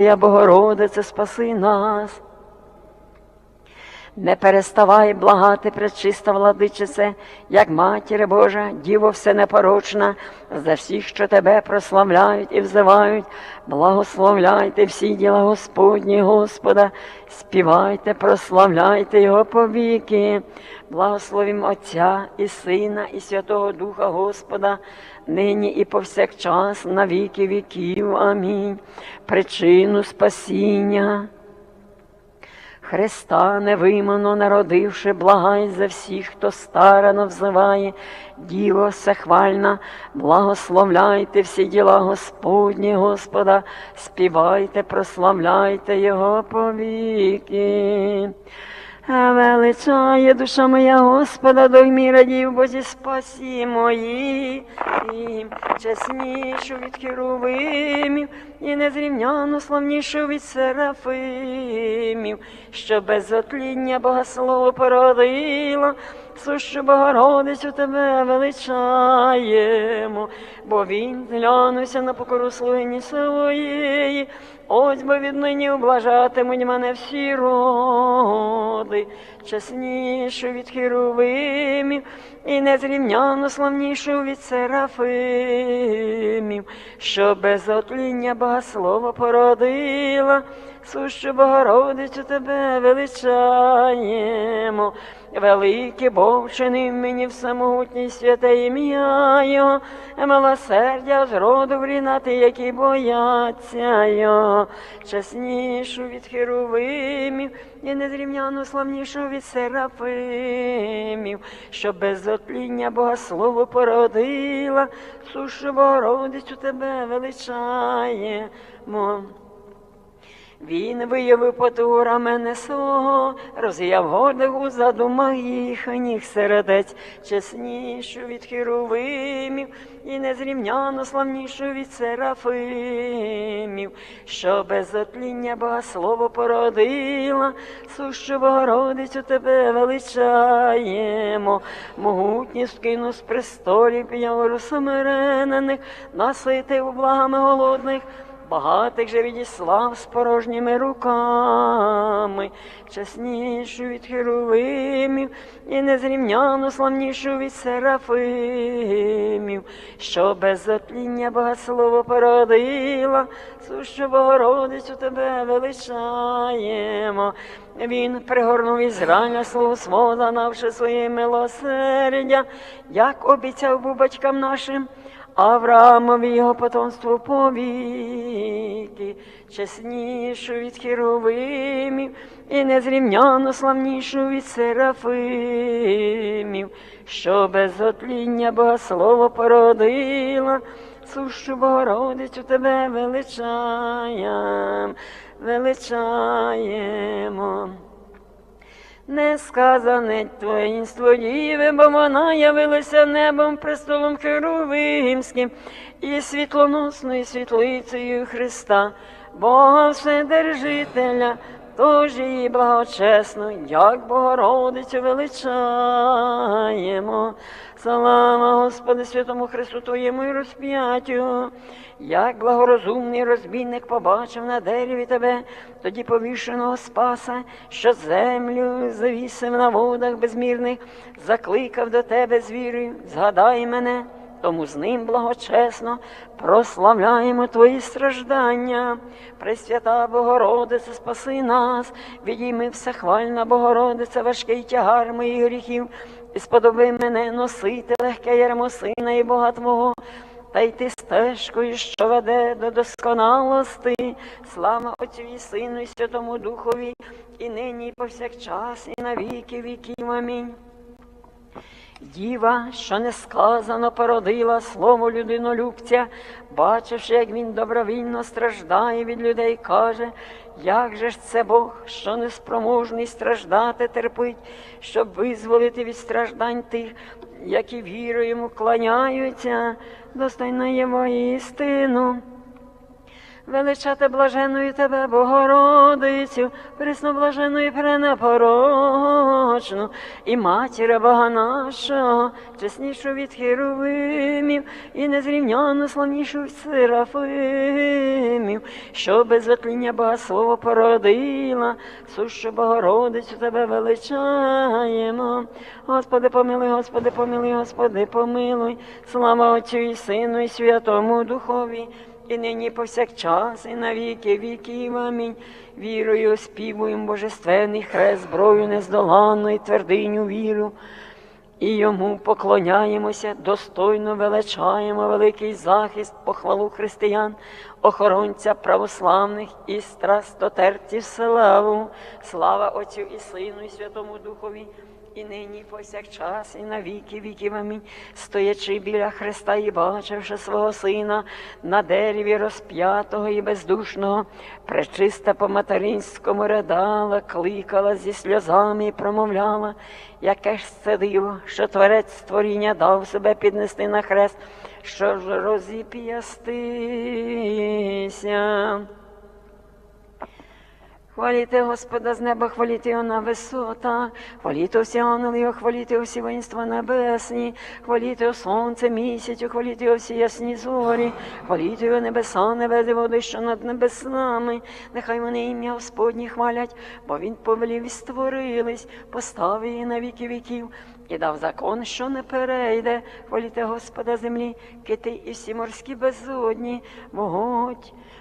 Я Богородице, спаси нас. Не переставай благати, пречиста владичице, як матір Божа, Діво все непорочна, за всіх, що тебе прославляють і взивають, благословляйте всі діла Господні, Господа, співайте, прославляйте Його повіки, благословім Отця і Сина, і Святого Духа Господа, нині і повсякчас, на віки віків. Амінь. Причину спасіння. Христа невимано народивши, благай за всіх, хто старано взиває, Діво всехвальна, благословляйте всі діла Господні, Господа, співайте, прославляйте Його повіки. Величає душа моя Господа, до мій радів, Бозі спасі мої, і чеснішу від херовимів, і незрівняно славнішу від серафимів, що без отління Богослово породило, сущу Богородицю тебе величаємо, бо він глянувся на покору слугині своєї, ось бо віднині облажатимуть мене всі роди, чеснішу від херовимів, і незрівняно славнішу від серафимів, що без отління Богослова породила, сущу Богородицю тебе величаємо. Великий Бог вчинив мені всемогутній святе ім'я Його, милосердя з роду врінати, які бояться Його, чеснішу від херовимів і незрівняно славнішу від серафимів, що без отління слово породила, сушу Богородицю тебе величаємо. Він виявив потура мене свого, роз'яв гордих у задумах їхніх сердець, чеснішу від херовимів і незрівняно славнішу від серафимів, що без отління Богослово породила, сущу Богородицю тебе величаємо, могутні скину з престолів п'явору самиренених, наситив благами голодних. Багатих же відіслав з порожніми руками, чеснішу від херовимів і незрівняно славнішу від серафимів, що без отління Богослово породила, сущу Богородицю тебе величаємо. Він пригорнув Ізраїля свого свого, занавши своє милосердя, як обіцяв був батькам нашим. Авраамові його потомство повіки, чеснішу від херовимів і незрівняно славнішу від серафимів, що без отління Богослово породила, сущу Богородицю тебе величаєм, величаємо. Несказане твоїнство діви, бо вона явилася небом, престолом Херовимським і світлоносною світлицею Христа, Бога Вседержителя, тож її благочесно, як Богородицю величаємо. Слава Господи, святому Христу Твоєму і розп'яттю. Як благорозумний розбійник побачив на дереві тебе, тоді повішеного спаса, що землю завісив на водах безмірних, закликав до тебе з вірою, згадай мене, тому з ним благочесно прославляємо Твої страждання. Пресвята Богородице, спаси нас, відійми всехвальна Богородице, важкий тягар моїх гріхів, і сподоби мене носити легке ярмо сина і Бога Твого. Та йти стежкою, що веде до досконалости, слава Отцю і Сину, і Святому Духові, і нині, і повсякчас, і на віки віків. Амінь. Діва, що несказано породила слово людинолюбця, бачивши, як він добровільно страждає від людей, каже, як же ж це Бог, що неспроможний страждати терпить, щоб визволити від страждань тих, які вірою йому кланяються, достойно його істину. Величати блаженою тебе, Богородицю, пресноблаженою пренепорочну, і матір Бога нашого, чеснішу від херовимів, і незрівняно славнішу від серафимів, що без затління Бога слово породила, сущу Богородицю тебе величаємо. Господи, помилуй, Господи, помилуй, Господи, помилуй, слава Отцю і Сину, і Святому Духові і нині повсякчас, і на віки віків. Амінь. Вірою співуємо божественний хрест, зброю нездоланну і твердиню віру. І йому поклоняємося, достойно величаємо великий захист, похвалу християн, охоронця православних і страстотерців славу. Слава Отцю і Сину, і Святому Духові і нині, повсякчас, і на віки віків. Амінь. Стоячи біля Христа і бачивши свого Сина на дереві розп'ятого і бездушного, пречиста по материнському ридала, кликала зі сльозами і промовляла, яке ж це диво, що творець створіння дав себе піднести на хрест, що ж розіп'ястися. Хваліте Господа з неба, хваліте його на висота, хваліте всі ангели, хваліте всі воїнства небесні, хваліте сонце місяцю, хваліте його всі ясні зорі, хваліте його небеса, небеси, води, що над небесами. Нехай вони ім'я Господні хвалять, бо Він повелів і створились, поставив її на віки віків. І дав закон, що не перейде, хваліте Господа землі, кити і всі морські безодні, вогонь,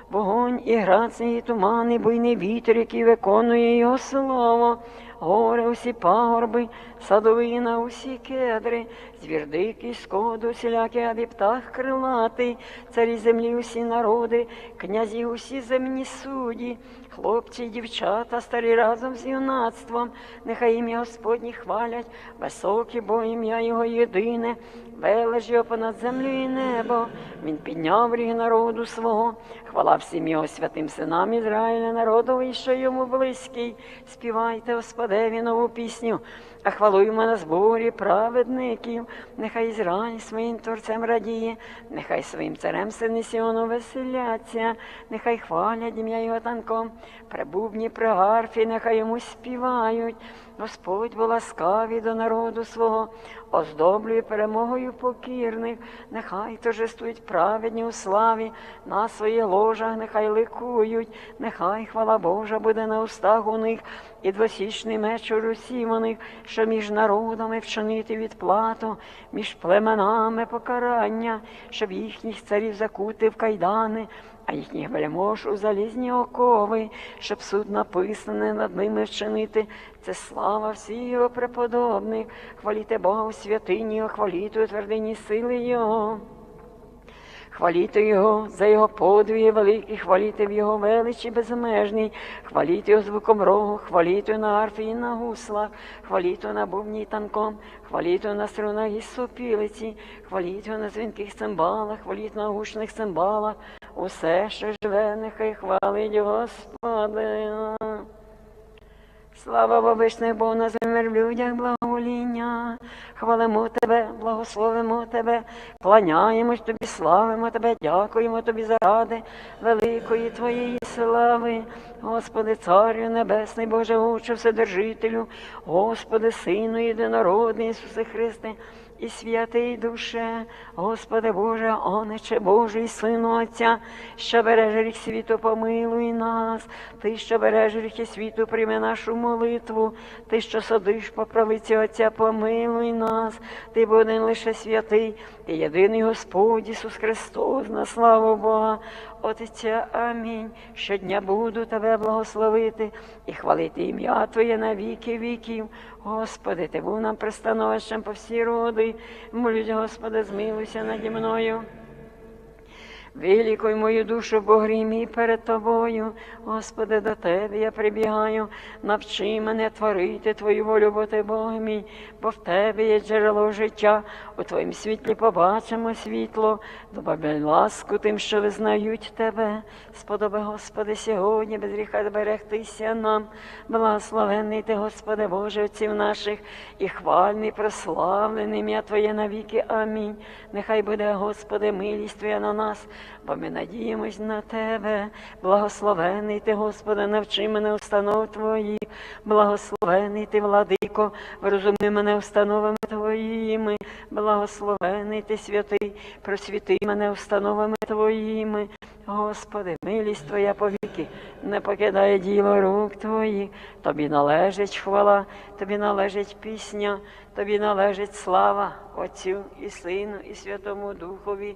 вогонь і грації, і тумани, буйний вітер, який виконує його слово, гори, усі пагорби, садовина, усі кедри, звір дикий, скоду, всілякий ад птах крилатий, царі землі, усі народи, князі, усі земні судді, хлопці, й дівчата, старі разом з юнацтвом, нехай ім'я Господні хвалять, високі, бо ім'я Його єдине, велич його понад землю і небо. Він підняв ріг народу свого, хвала всім його святим синам Ізраїля, народовий, що йому близький. Співайте, Господеві, нову пісню, а хвалуймо на зборі праведників. Нехай Ізраїль своїм творцем радіє, нехай своїм царем сини Сіону веселяться, нехай хвалять ім'я його танком, при бубні, при гарфі, нехай йому співають. Господь бо ласкавий до народу свого, оздоблює перемогою покірних, нехай торжествують праведні у славі, на своїх ложах нехай ликують, нехай хвала Божа буде на устах у них, і двосічний меч у руці у них, що між народами вчинити відплату, між племенами покарання, щоб їхніх царів закути в кайдани, а їхніх вельмож у залізні окови, щоб суд написаний над ними вчинити. Це слава всіх його преподобних, хваліте Бога у святині, його, хваліте у твердині сили Його. Хваліте Його за Його подвиги великі, хваліте в Його величі безмежній, хваліте Його звуком рогу, хваліте на арфі і на гуслах, хваліте на бубні й танком, хваліте на струнах і сопілиці, хваліте на дзвінких цимбалах, хваліте на гучних цимбалах, усе, що живе, нехай хвалить Господи. Слава Бабишних Богу на землі в людях благовоління. Хвалимо Тебе, благословимо Тебе, кланяємось Тобі, славимо Тебе, дякуємо Тобі заради великої Твоєї слави. Господи, Царю Небесний, Боже, Отче, Вседержителю, Господи, Сину єдинородний Ісусе Христе, і святий душе, Господи Боже, Онече Божий, Сину Отця, що береж гріх світу, помилуй нас, Ти, що береж гріхи світу, прийми нашу молитву, Ти, що садиш по правиці Отця, помилуй нас, Ти бо один лише святий, Ти єдиний Господь Ісус Христос, на славу Бога, Отця, амінь. Щодня буду Тебе благословити і хвалити ім'я Твоє на віки віків. Господи, Ти був нам пристановищем по всі роди. Молюсь, Господи, змилуйся наді мною. Вилікуй мою душу, бо грімі перед тобою. Господи, до Тебе я прибігаю, навчи мене творити Твою волю, бо ти Бог мій, бо в Тебе є джерело життя, у Твоїм світлі побачимо світло, добавляй ласку тим, що визнають Тебе. Сподоби, Господи, сьогодні без гріха зберегтися нам. Благословенний Ти, Господи, Боже, отців наших, і хвальний, прославлений ім'я Твоє навіки. Амінь. Нехай буде, Господи, милість Твоя на нас бо ми надіємось на Тебе. Благословений Ти, Господи, навчи мене установ Твоїх, благословений Ти, владико, врозуми мене установами Твоїми, благословений Ти, святий, просвіти мене установами Твоїми. Господи, милість Твоя повіки, не покидає діло рук Твоїх. Тобі належить хвала, Тобі належить пісня, Тобі належить слава Отцю і Сину, і Святому Духові,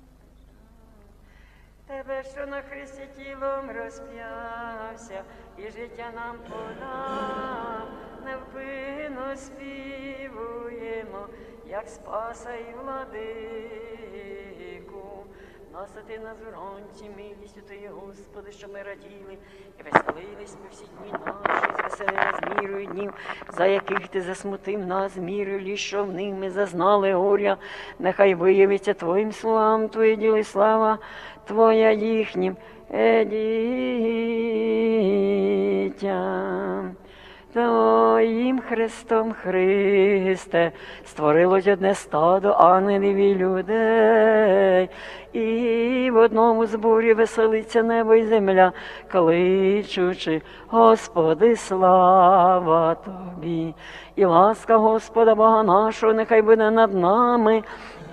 Тебе, що на Христі тілом розп'явся, і життя нам подав, невпинно співуємо, як спаса і владику. Насати нас вранці милістю Твоєї, Господи, що ми раділи і веселились ми всі дні наші, звеселили з мірою днів, за яких ти засмутив нас мірою, що в них зазнали горя. Нехай виявиться Твоїм словам, Твоє діли слава Твоя їхнім е. Твоїм Христом Христе, створилось одне стадо ангелів і людей, і в одному зборі веселиться небо і земля, кличучи, Господи, слава Тобі, і ласка Господа Бога нашого, нехай буде над нами,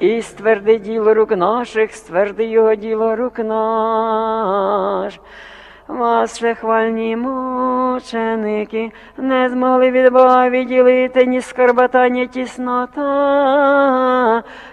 і стверди діло рук наших, стверди його діло рук наш. Же хвальні мученики не змогли від Бога відділити ні скорбота, ні тіснота,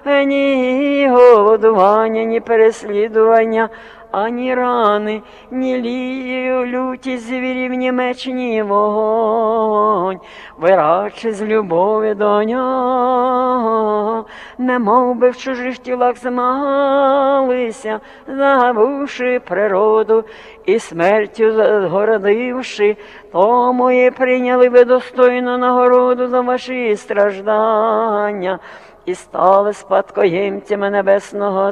ні голодування, ні переслідування, ані рани, ні лію, люті звірів, ні меч, ні вогонь, вираче з любові до нього, не мов би в чужих тілах змагалися, забувши природу і смертю згородивши, тому і прийняли ви достойну нагороду за ваші страждання. І стали спадкоємцями небесного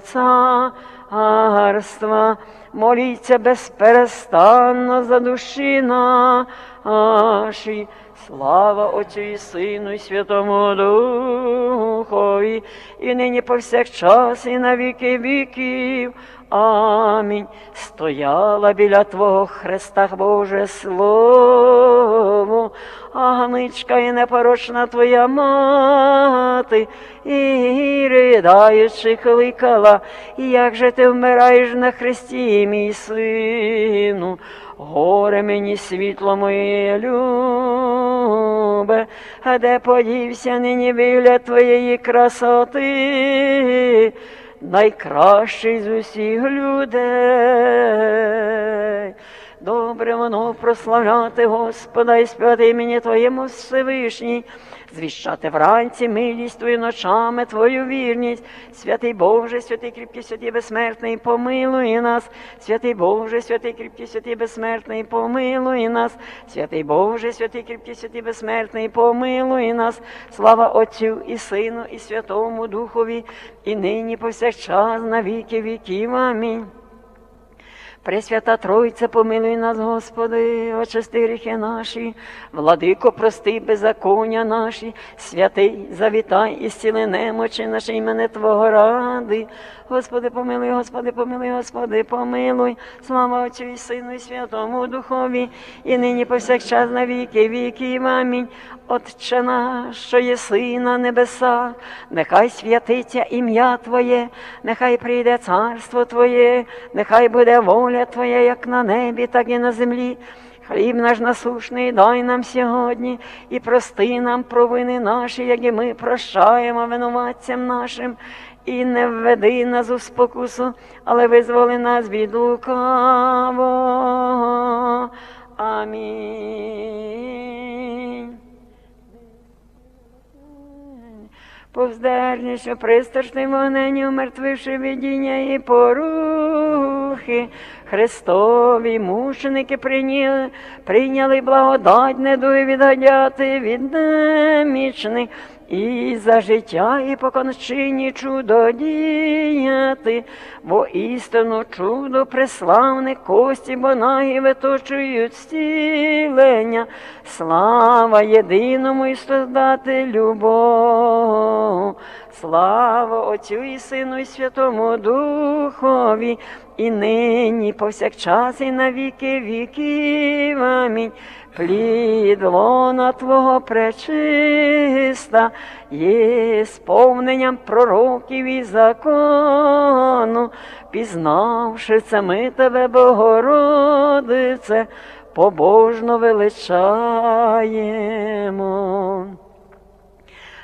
царства. Моліться безперестанно за душі наші. Слава Отцю і Сину, і Святому Духові, і нині повсякчас, і на віки віків. Амінь. Стояла біля Твого Христа, Боже Слово, Агничка і непорочна Твоя мати, і ридаючи кликала, як же ти вмираєш на Христі, мій сину, горе мені світло моє любе, де подівся нині біля Твоєї красоти, найкращий з усіх людей. Добре воно прославляти Господа і співати імені Твоєму Всевишній, звіщати вранці милість Твою ночами Твою вірність. Святий Боже, святий кріпкий, святий безсмертний, помилуй нас, святий Боже, святий кріпкий, святий безсмертний, помилуй нас, святий Боже, святий кріпкий, святий безсмертний, помилуй нас, слава Отцю і Сину, і Святому Духові, і нині повсякчас на віки віків. Амінь. Пресвята Тройця, помилуй нас, Господи, очисти гріхи наші, владико, прости беззаконня наші, святий, завітай і зціли немочі наші імени Твого ради. Господи, помилуй, Господи, помилуй, Господи, помилуй, слава Отцю і Сину, і Святому Духові, і нині повсякчас на віки віків. Амінь. Отче наш, що єси на небесах, нехай святиться ім'я Твоє, нехай прийде царство Твоє, нехай буде воля Твоя, як на небі, так і на землі. Хліб наш насушний дай нам сьогодні і прости нам провини наші, як і ми прощаємо винуватцям нашим. І не введи нас у спокусу, але визволи нас від лукавого. Амінь. Повздерніше, пристрашний вогнені, умертвивши видіння і пору. Духи, Христові мученики прийняли, прийняли благодать недуги відганяти від немічних. І за життя і по кончині чудо діяти, бо істину чудо преславне кості бонаги виточують стілення, слава єдиному і Создателю Богу, слава Отцю і Сину, і Святому Духові, і нині, повсякчас, і на віки віків. Амінь. Плід лона Твого пречиста, є сповненням пророків і закону, пізнавши це ми тебе, Богородице, побожно величаємо.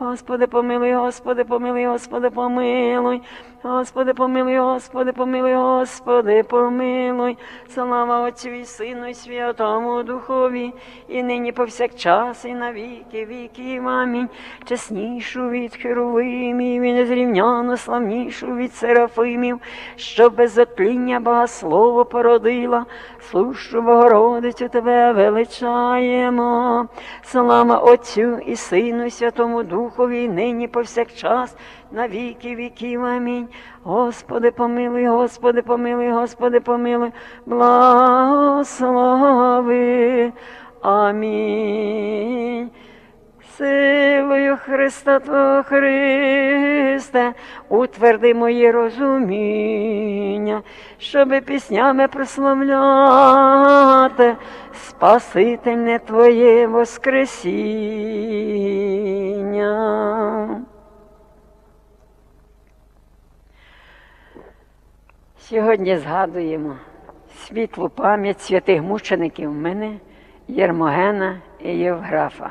Господи, помилуй, Господи, помилуй, Господи, помилуй, Господи, помилуй, Господи, помилуй, Господи, помилуй, слава Отцю і Сину, і Святому Духові, і нині повсякчас, і на віки віків. Амінь. Чеснішу від херовимів, і незрівняно славнішу від серафимів, що без отління богослово породила, слущу Богородицю тебе величаємо. Слава Отцю і Сину, і Святому Духові, нині повсякчас, на віки віків. Амінь. Господи, помилуй, Господи, помилуй, Господи, помилуй, благослови. Амінь. Силою Христа Твого Христе, утверди моє розуміння, щоби піснями прославляти Спасительне Твоє Воскресіння. Сьогодні згадуємо світлу пам'ять святих мучеників мене, Єрмогена і Євграфа.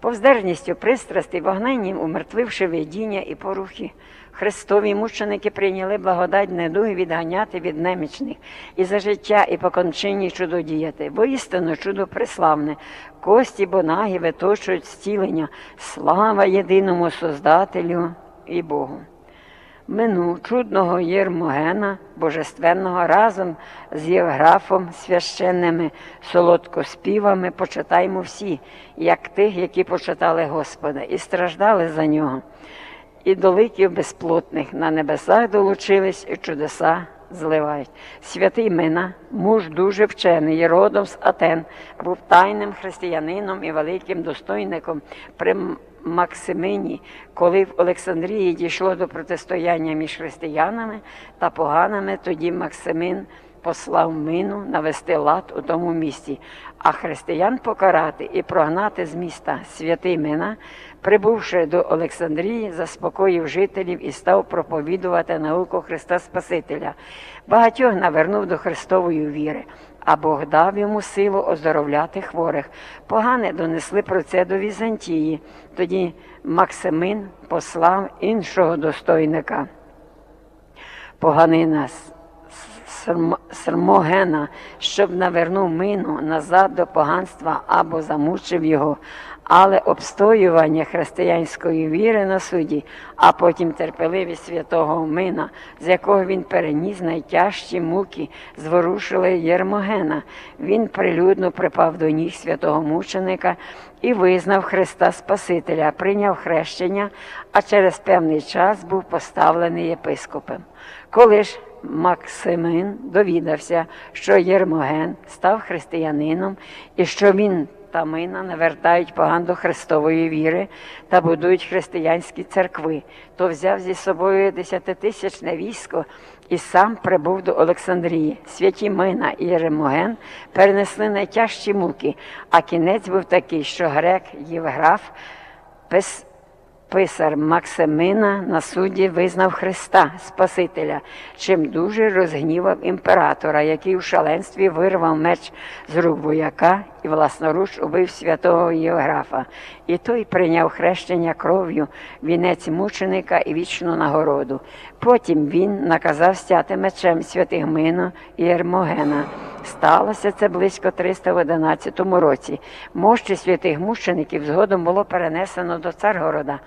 Повздержністю пристрасти, вогненням умертвивши видіння і порухи, Христові мученики прийняли благодать недуги відганяти від немічних і за життя, і по кончині чудодіяти. Бо істинно чудо преславне, кості бонаги виточують зцілення, слава єдиному Создателю і Богу. Мину чудного Єрмогена, божественного, разом з Євграфом, священними солодкоспівами почитаймо всі, як тих, які почитали Господа, і страждали за нього. І до ликів безплотних на небесах долучились, і чудеса зливають. Святий Мина, муж дуже вчений, є родом з Атен, був тайним християнином і великим достойником при Максимині, коли в Олександрії дійшло до протистояння між християнами та поганими, тоді Максимин послав мину навести лад у тому місті, а християн покарати і прогнати з міста святий Мина, прибувши до Олександрії, заспокоїв жителів і став проповідувати науку Христа Спасителя. Багатьох навернув до Христової віри. А Бог дав йому силу оздоровляти хворих. Погане донесли про це до Візантії. Тоді Максимин послав іншого достойника. Поганина Срм- Срмогена, щоб навернув мину назад до поганства або замучив його, але обстоювання християнської віри на суді, а потім терпеливість святого мина, з якого він переніс найтяжчі муки, зворушили Єрмогена. Він прилюдно припав до ніг святого мученика і визнав Христа Спасителя, прийняв хрещення, а через певний час був поставлений єпископом. Коли ж Максимин довідався, що Єрмоген став християнином і що він та мина навертають поган Христової віри та будують християнські церкви, то взяв зі собою десятитисячне військо і сам прибув до Олександрії. Святі Мина і Єремоген перенесли найтяжчі муки, а кінець був такий, що грек Євграф пис Писар Максимина на суді визнав Христа Спасителя, чим дуже розгнівав імператора, який у шаленстві вирвав меч з рук вояка і власноруч убив святого Євграфа. І той прийняв хрещення кров'ю, вінець мученика і вічну нагороду. Потім він наказав стяти мечем святих Мину і Ермогена Сталося це близько 311 році. Мощі святих мучеників згодом було перенесено до Царгорода.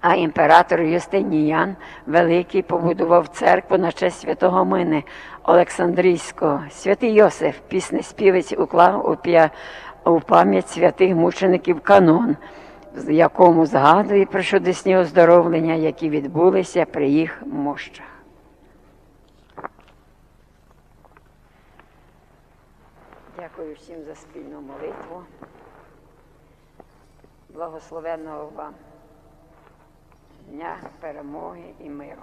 А імператор Юстиніян Великий побудував церкву на честь святого Мини Олександрійського. Святий Йосиф, піснеспівець, уклав у, пам'ять святих мучеників канон, в якому згадує про чудесні оздоровлення, які відбулися при їх мощах. Всім за спільну молитву. Благословенного вам дня перемоги і миру.